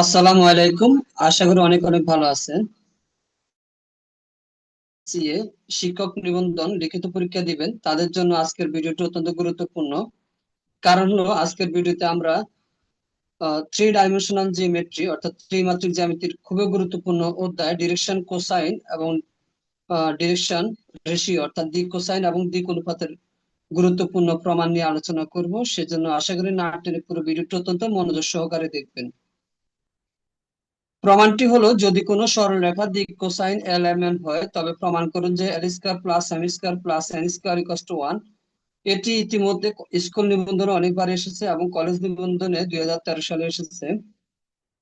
আসসালামু আলাইকুম। আশা করি অনেক অনেক ভালো আছেন। সিএ শিক্ষক নিবন্ধন লিখিত পরীক্ষা দিবেন, তাদের জন্য আজকের ভিডিওটি অত্যন্ত গুরুত্বপূর্ণ। কারণ হলো, আজকের ভিডিওতে আমরা থ্রি ডাইমেনশনাল জিওমেট্রি অর্থাৎ ত্রিমাত্রিক জ্যামিতির খুবই গুরুত্বপূর্ণ অধ্যায় ডিরেকশন কোসাইন এবং ডিরেকশন রেশিও অর্থাৎ দিক কোসাইন এবং দিক অনুপাতের গুরুত্বপূর্ণ প্রমাণ নিয়ে আলোচনা করব। সেজন্য আশা করি না টেনে পুরো ভিডিওটি অত্যন্ত মনোযোগ সহকারে দেখবেন। প্রমাণটি হলো, যদি কোনো সরলরেখা দিক কোসাইন এল এম এন হয়, তবে প্রমাণ করুন যে L square plus M square plus N square equal to one. এটি ইতিমধ্যে স্কুল নিবন্ধনে অনেকবার এসেছে এবং কলেজ নিবন্ধনে দুই হাজার তেরো সালে এসেছে।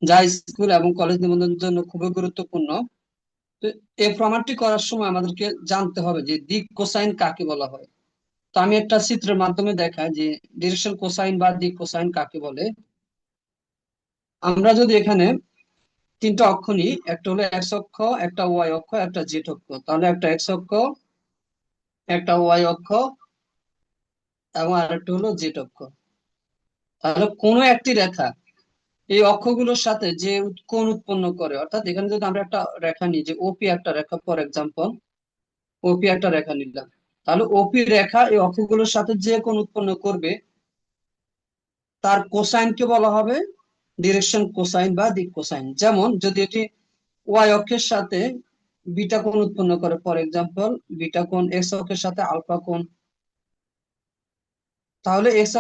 যা স্কুল এবং কলেজ নিবন্ধনের জন্য খুবই গুরুত্বপূর্ণ। তো এই প্রমাণটি করার সময় আমাদেরকে জানতে হবে যে দিক কোসাইন কাকে বলা হয়। তো আমি একটা চিত্রের মাধ্যমে দেখাই যে ডিরেকশন কোসাইন বা দিক কোসাইন কাকে বলে। আমরা যদি এখানে তিনটা অক্ষ নিই একটা হলো এক্স অক্ষ, একটা ওয়াই অক্ষ, একটা জেড অক্ষ। তাহলে একটা এক্স অক্ষ, একটা ওয়াই অক্ষ, এবং আরেকটা হলো জেড অক্ষ। তাহলে কোনো একটি রেখা এই অক্ষগুলোর সাথে যে কোণ উৎপন্ন করে, অর্থাৎ এখানে যদি আমরা একটা রেখা নিই, যে ওপি একটা রেখা ফর এক্সাম্পল ওপি একটা রেখা নিলাম। তাহলে ওপি রেখা এই অক্ষগুলোর সাথে যে কোণ উৎপন্ন করবে, তার কোসাইনকে বলা হবে? ডিরেকশন কোসাইন বা দিক কোসাইন যেমন, যদি এটি ওয়াই অক্ষের সাথে বিটা কোণ উৎপন্ন করে ফর এক্সাম্পল বিটা কোণ এক্স অক্ষের সাথে আলফা কোণ। তাহলে এক্স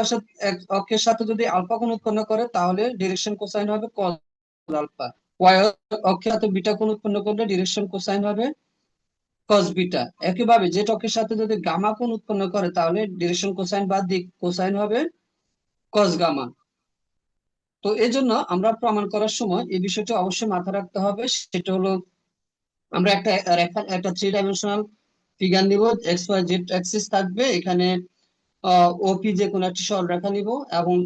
অক্ষের সাথে যদি আলফা কোণ উৎপন্ন করে, তাহলে ডিরেকশন কোসাইন হবে কজ আলফা ওয়াই অক্ষের সাথে বিটা কোণ উৎপন্ন করলে ডিরেকশন কোসাইন হবে কজ বিটা। একইভাবে জেড অক্ষের সাথে যদি গামা কোণ উৎপন্ন করে, তাহলে ডিরেকশন কোসাইন বা দিক কোসাইন হবে কজ গামা তো এই জন্য আমরা প্রমাণ করার সময় এই বিষয়টা অবশ্যই মাথায় রাখতে হবে। সেটা হলো আমরা একটা একটা থ্রি ডাইমেনশনাল ফিগার নিব এক্স ওয়াই জেড অ্যাক্সিস থাকবে, এখানে ওপি যে কোনো একটি সরলরেখা নিব এবং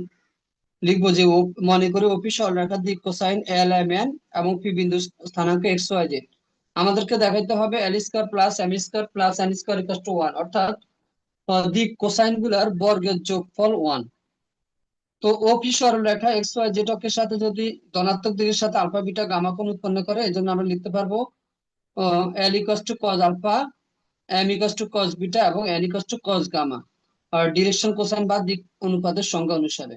লিখব যে ও, মনে করে ওপি সরলরেখার দিক কোসাইন এল এম এন এবং পি বিন্দু স্থানাঙ্ক এক্স ওয়াই জেড আমাদেরকে দেখাইতে হবে L square plus M square plus N square equal to one অর্থাৎ দিক কোসাইনগুলার বর্গের যোগফল ওয়ান তো ও কি সরলরেখা এক্স ওয়াই জেড অক্ষের সাথে যদি ধনাত্মক দিকের সাথে আলফা, বিটা, গামা কোণ উৎপন্ন করে, এই জন্য আমরা লিখতে পারব L equals to cos alpha M equals to cos beta এবং N equals to cos gamma R direction cosine বা দিক অনুপাতের সংজ্ঞা অনুসারে।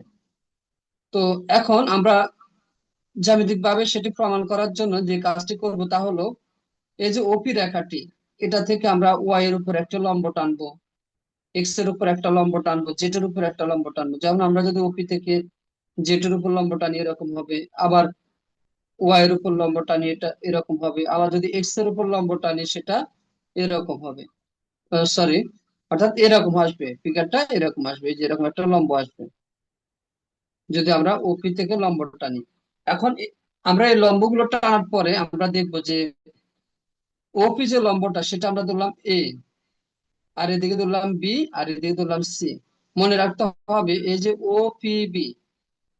তো এখন আমরা জ্যামিতিক ভাবে সেটি প্রমাণ করার জন্য যে কাজটি করব তা হলো, এই যে ওপি রেখাটি, এটা থেকে আমরা ওয়াই এর উপর একটা লম্ব টানবো। এক্সের উপর একটা লম্ব টানবো জেড এর উপর একটা লম্ব টানবো। যেমন আমরা যদি ওপি থেকে জেড এর উপর লম্ব টানি, এরকম হবে। আবার ওয়াই এর উপর লম্ব টানি, এটা এরকম হবে। আবার যদি এক্সের উপর লম্ব টানি, সেটা এরকম হবে। সরি অর্থাৎ এরকম আসবে। ফিগারটা এরকম আসবে। যেরকম একটা লম্ব আসবে। যদি আমরা ওপি থেকে লম্ব টানি। এখন আমরা এই লম্বগুলো টানার পরে আমরা দেখব যে ওপি যে লম্বটা, সেটা আমরা ধরলাম এ আর এদিকে ধরলাম বি আর এদিকে ধরলাম সি মনে রাখতে হবে, এই যে ও পি বি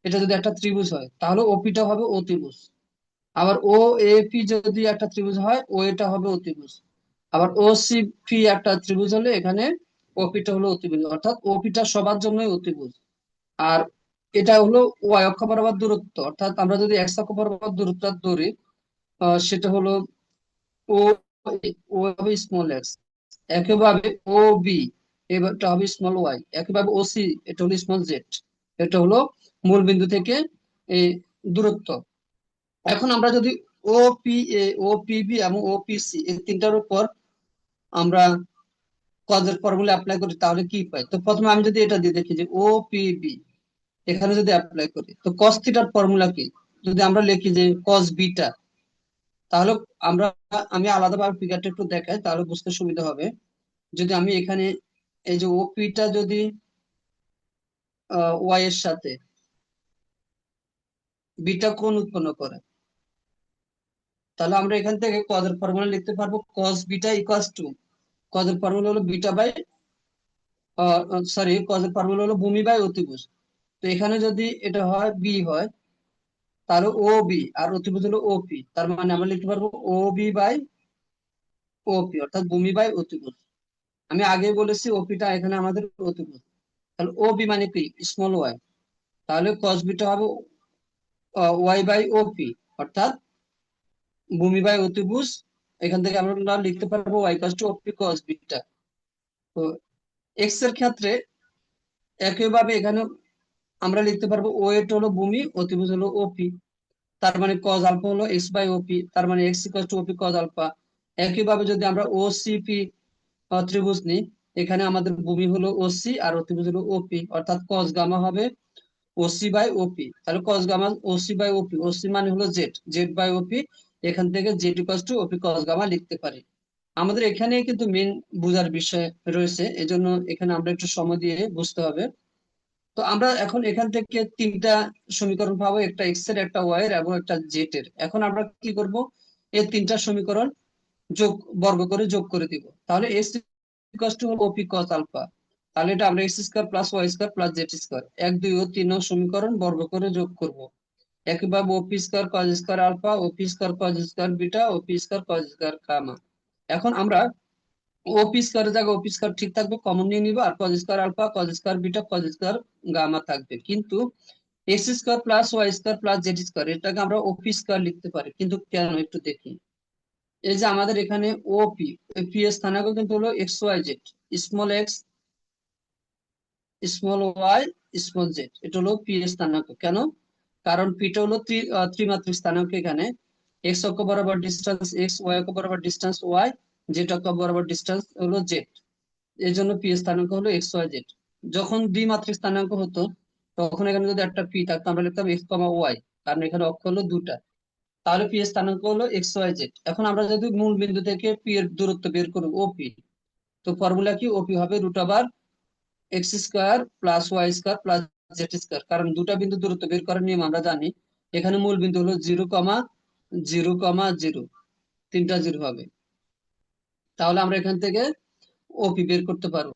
এটা যদি একটা ত্রিভুজ হয়, তাহলে ওপিটা হবে অতিভুজ আবার ও এ পি যদি একটা ত্রিভুজ হয় ও এটা হবে অতিভুজ আবার ও সি পি একটা ত্রিভুজ হলে এখানে ওপিটা হলো অতিভুজ অর্থাৎ ওপিটা সবার জন্যই অতিভুজ আর এটা হলো ওয়াই অক্ষ বরাবর দূরত্ব, অর্থাৎ আমরা যদি এক্স অক্ষ বরাবর দূরত্ব ধরি সেটা হলো ও ও হবে স্মল এক্স একইভাবে ও বি এটা হবে স্মল ওয়াই একইভাবে ও সি এটা হলো স্মল জেড এটা হলো মূল বিন্দু থেকে এই দূরত্ব। এখন আমরা যদি O P A O P B এবং ও পি সি এই তিনটার উপর আমরা কজের ফর্মুলা অ্যাপ্লাই করি, তাহলে কি পাই? তো প্রথমে আমি যদি এটা দিয়ে দেখি যে ও পি বি এখানে যদি অ্যাপ্লাই করি, তো কস থিটার ফর্মুলা কি? যদি আমরা লিখি যে কস বিটা তাহলে আমরা, আমি আলাদাভাবে ফিগারটা একটু দেখাই, তাহলে বুঝতে সুবিধা হবে। যদি আমি এখানে, এই যে ওপিটা যদি ওয়াই এর সাথে বিটা কোণ উৎপন্ন করে? তাহলে আমরা এখান থেকে কজের ফর্মুলা লিখতে পারব কস বিটা ইকুয়ালস টু কজের ফর্মুলা হলো বিটা বাই সরি কজের ফর্মুলা হলো ভূমি বাই অতিভুজ। তো এখানে যদি এটা হয় বি হয় তাহলে ও বি আর অতিভুজ হলো ওপি তার মানে আমরা লিখতে পারব ও বি বাই ওপি অর্থাৎ ভূমি বাই অতিভুজ। আমি আগে বলেছি ওপিটা এখানে আমাদের অতিভুজ। তাহলে ও বি মানে কি? স্মল ওয়াই তাহলে কস বিটা হবে ওয়াই বাই ওপি অর্থাৎ ভূমি বাই অতিভুজ। এখান থেকে আমরা লিখতে পারব ওয়াই কাজ টু ওপি কস বিটা তো এক্সের ক্ষেত্রে একইভাবে এখানে আমরা লিখতে পারব ওয়েট হলো ভূমি অতিভুজ হলো ওপি তার মানে কজ আলফা হলো এক্স বাই ওপি তার মানে X equal to OP cos alpha একইভাবে যদি আমরা ও সিপি ত্রিভুজ নিই, এখানে আমাদের ভূমি হলো ওসি আর অতিভুজ হলো ওপি অর্থাৎ কজ গামা হবে ওসি বাই ওপি তাহলে cos gamma OC by OP OC মানে হলো জেড জেড বাই ওপি এখান থেকে Z equal to OP cos gamma লিখতে পারি। আমাদের এখানে কিন্তু মেন বোঝার বিষয় রয়েছে, এজন্য এখানে আমরা একটু সময় দিয়ে বুঝতে হবে। তো আমরা এখন এখান থেকে তিনটা সমীকরণ পাবো, একটা এক্সের, একটা ওয়াই এর এবং একটা জেড এর। এখন আমরা কি করব? এই তিনটা সমীকরণ যোগ, বর্গ করে যোগ করে দিব। তাহলে X equal to OP cos alpha তাহলে এটা আমরা X square plus Y square plus Z square এক, দুই ও তিন সমীকরণ বর্গ করে যোগ করব। একইভাবে OP square cos square alpha OP square cos square beta OP square cos square gamma এখন আমরা ওপি স্কয়ারের জায়গায় ওপি স্কয়ার ঠিক থাকবে কমন নিয়ে নিব, আর cos square alpha cos square beta cos square gamma থাকবে। কিন্তু X square plus Y square plus Z square এটাকে আমরা ওপি স্কয়ার লিখতে পারি। কিন্তু কেন একটু দেখি। এই যে আমাদের এখানে ওপি পি এর স্থানাঙ্ক কিন্তু হলো X Y Z small X small Y small Z এটা হলো পি এর স্থানাঙ্ক। কেন? কারণ পিটা হলো ত্রিমাত্রিক স্থানাঙ্ক এখানে। এক্স অক্ষ বরাবর ডিস্টেন্স এক্স ওয়াই অক্ষ বরাবর ডিস্টেন্স ওয়াই জেড অক্ষ বরাবর ডিস্টেন্স হলো জেড এই জন্য পি এর স্থানাঙ্ক হলো এক্স ওয়াই জেড যখন দ্বিমাত্রিক স্থানাঙ্ক হতো, তখন এখানে যদি একটা পি থাকতো, আমরা লিখতাম এক্স কমা ওয়াই কারণ এখানে অক্ষ হলো দুটা তাহলে পি এর স্থানাঙ্ক হলো এক্স ওয়াই জেড এখন আমরা যদি মূল বিন্দু থেকে পি এর দূরত্ব বের করি ওপি তো ফর্মুলা কি? ওপি হবে রুট আবার X square plus Y square plus Z square কারণ দুটা বিন্দু দূরত্ব বের করার নিয়ম আমরা জানি, এখানে মূল বিন্দু হলো zero comma zero comma zero তিনটা জিরো হবে। তাহলে আমরা এখান থেকে ওপি বের করতে পারব।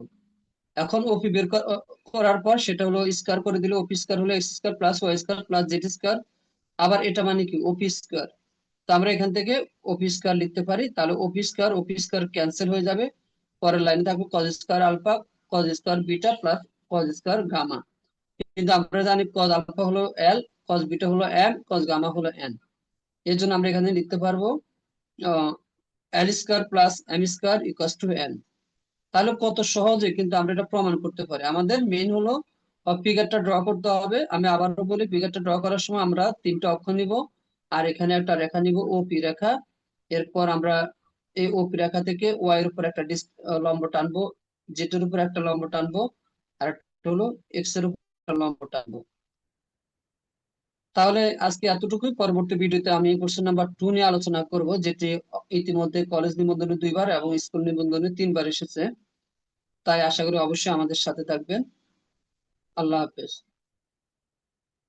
এখন ওপি বের করার পর সেটা হলো স্কোয়ার করে দিলে ওপি স্কোয়ার হলো X square plus Y square plus Z square আবার এটা মানে কি? ওপি স্কোয়ার তো আমরা এখান থেকে ওপি স্কোয়ার লিখতে পারি। তাহলে OP square OP square cancel হয়ে যাবে। পরের লাইনে থাকবে cos square alpha cos square beta plus cos square gamma কিন্তু আমরা জানি কজ আলফা হলো এল কজ বিটা হলো এম কজ গামা হলো এন এর জন্য আমরা এখানে লিখতে পারব L square plus M square equals to N তাহলে কত সহজে কিন্তু আমরা এটা প্রমাণ করতে পারি। আমাদের মেইন হলো ফিগারটা ড্র করতে হবে। আমি আবারও বলি ফিগারটা ড্র করার সময় আমরা তিনটা অক্ষ নিব, আর এখানে একটা রেখা নিব ওপি রেখা। এরপর আমরা এই ওপি রেখা থেকে ওয়াই এর উপর একটা লম্ব টানবো জেটের উপর একটা লম্ব টানবো, আর একটা হলো এক্সের উপর একটা লম্ব টানবো। তাহলে আজকে এতটুকুই। পরবর্তী ভিডিওতে আমি কোশ্চেন নাম্বার টু নিয়ে আলোচনা করব, যেটি ইতিমধ্যে কলেজ নিবন্ধনে দুইবার এবং স্কুল নিবন্ধনে তিনবার এসেছে। তাই আশা করি অবশ্যই আমাদের সাথে থাকবেন। আল্লাহ হাফেজ।